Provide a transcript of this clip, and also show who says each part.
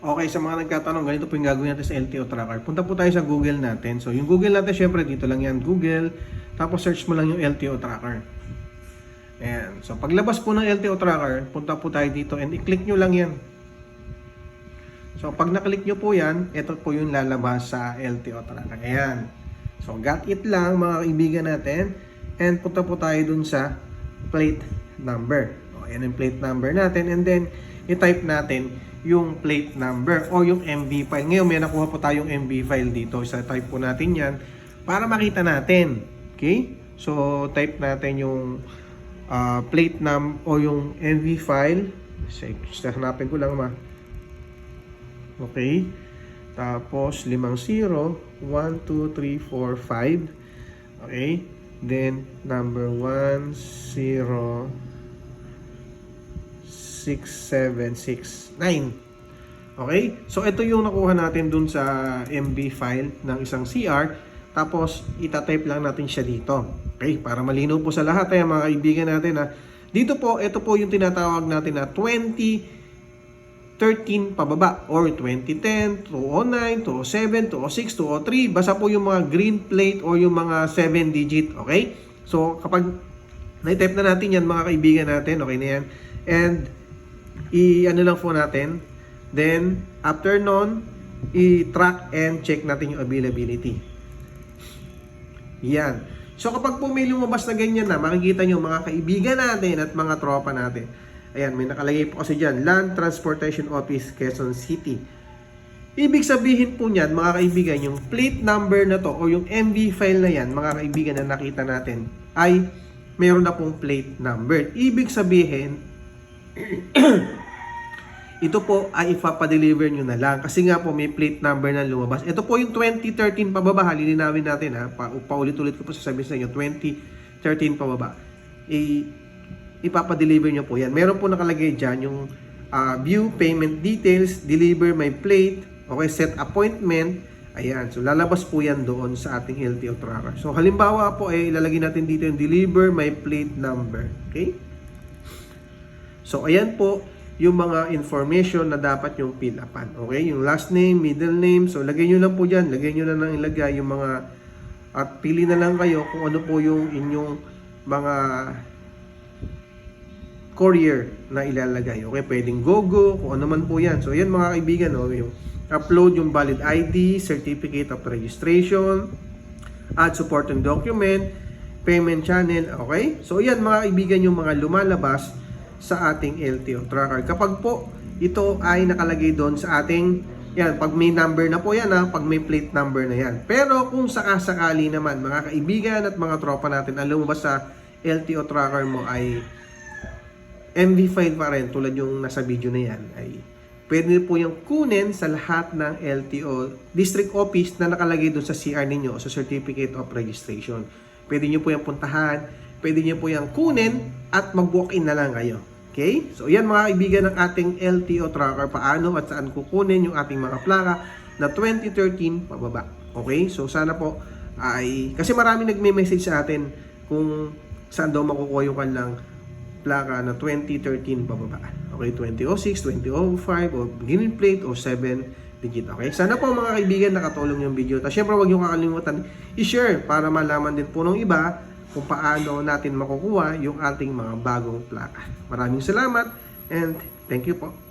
Speaker 1: Okay, sa mga nagtatanong, ganito po yung gagawin natin sa LTO tracker. Punta po tayo sa Google natin. So, yung Google natin, syempre, dito lang yan, Google. Tapos, search mo lang yung LTO tracker. Ayan. So, paglabas po ng LTO tracker, punta po tayo dito and i-click nyo lang yan. So, pag naklik nyo po yan, ito po yung lalabas sa LTO tracker. Ayan. So, got it lang, mga kaibigan natin. And punta po tayo dun sa plate number. O, ayan yung plate number natin. And then, i-type natin yung plate number o yung MB file. Ngayon, may nakuha po tayong MB file dito. Sa type po natin yan para makita natin. Okay? So, type natin yung ah, plate num o yung MV file. Hanapin ko lang ma. Okay? Tapos, limang 0, 1, 2, 3, 4, 5. Okay? Then, number 1, 0, 6, 7, 6, 9. Okay? So, ito yung nakuha natin dun sa MB file ng isang CR. Tapos, itatype lang natin siya dito. Okay? Para malinaw po sa lahat, ay mga kaibigan natin ha. Dito po, ito po yung tinatawag natin na 2013 pababa or 2010, 2009, 2007, 2006, 2003. Basta po yung mga green plate or yung mga 7 digit. Okay? So, kapag na-type na natin yan mga kaibigan natin, okay na yan. And, i-ano lang po natin. Then, after nun, i-track and check natin yung availability. Yan. So kapag po may lumabas na ganyan na, makikita nyo mga kaibigan natin at mga tropa natin. Ayan, may nakalagay po kasi dyan, Land Transportation Office, Quezon City. Ibig sabihin po niyan, mga kaibigan, yung plate number na to o yung MV file na yan, mga kaibigan na nakita natin, ay meron na pong plate number. Ibig sabihin, ito po ay ipapadeliver nyo na lang. Kasi nga po may plate number na lumabas. Ito po yung 2013 pababa. Lilinawin natin ha. Pa, paulit-ulit ko po sasabihin sa inyo. 2013 pababa. I, ipapadeliver nyo po yan. Meron po nakalagay dyan yung ah, view payment details, deliver my plate, okay, set appointment. Ayan. So lalabas po yan doon sa ating LTO tracker. So halimbawa po eh ilalagay natin dito yung deliver my plate number. Okay? So, ayan po yung mga information na dapat yung fill upan. Okay? Yung last name, middle name. So, lagay nyo lang po dyan. Lagay nyo na lang ilagay yung mga at pili na lang kayo kung ano po yung inyong mga courier na ilalagay. Okay? Pwedeng GoGo, kung ano man po yan. So, yan mga kaibigan. Oh, yung upload yung valid ID, certificate of registration, add supporting document, payment channel. Okay? So, yan mga kaibigan yung mga lumalabas sa ating LTO tracker. Kapag po ito ay nakalagay doon sa ating yan, pag may number na po yan ha, pag may plate number na yan. Pero kung sakasakali naman, mga kaibigan at mga tropa natin, ang lumabas sa LTO tracker mo ay MV file pa rin, tulad yung nasa video na yan, ay pwede po yung kunin sa lahat ng LTO district office na nakalagay doon sa CR ninyo, sa Certificate of Registration. Pwede nyo po yung puntahan, pwede nyo po yung kunin at mag-walk-in na lang kayo. Okay? So, yan mga kaibigan ng ating LTO tracker. Paano at saan kukunin yung ating mga plaka na 2013 pababa. Okay? So, sana po ay... Kasi marami nagme-message sa atin kung saan daw makukuha yung kanilang plaka na 2013 pababa. Okay? 2006, 2005, o green plate, o 7 digit. Okay? Sana po mga kaibigan nakatulong yung video. Tapos syempre huwag niyo kakalimutan i-share para malaman din po ng iba kung paano natin makukuha yung ating mga bagong plaka. Maraming salamat and thank you po.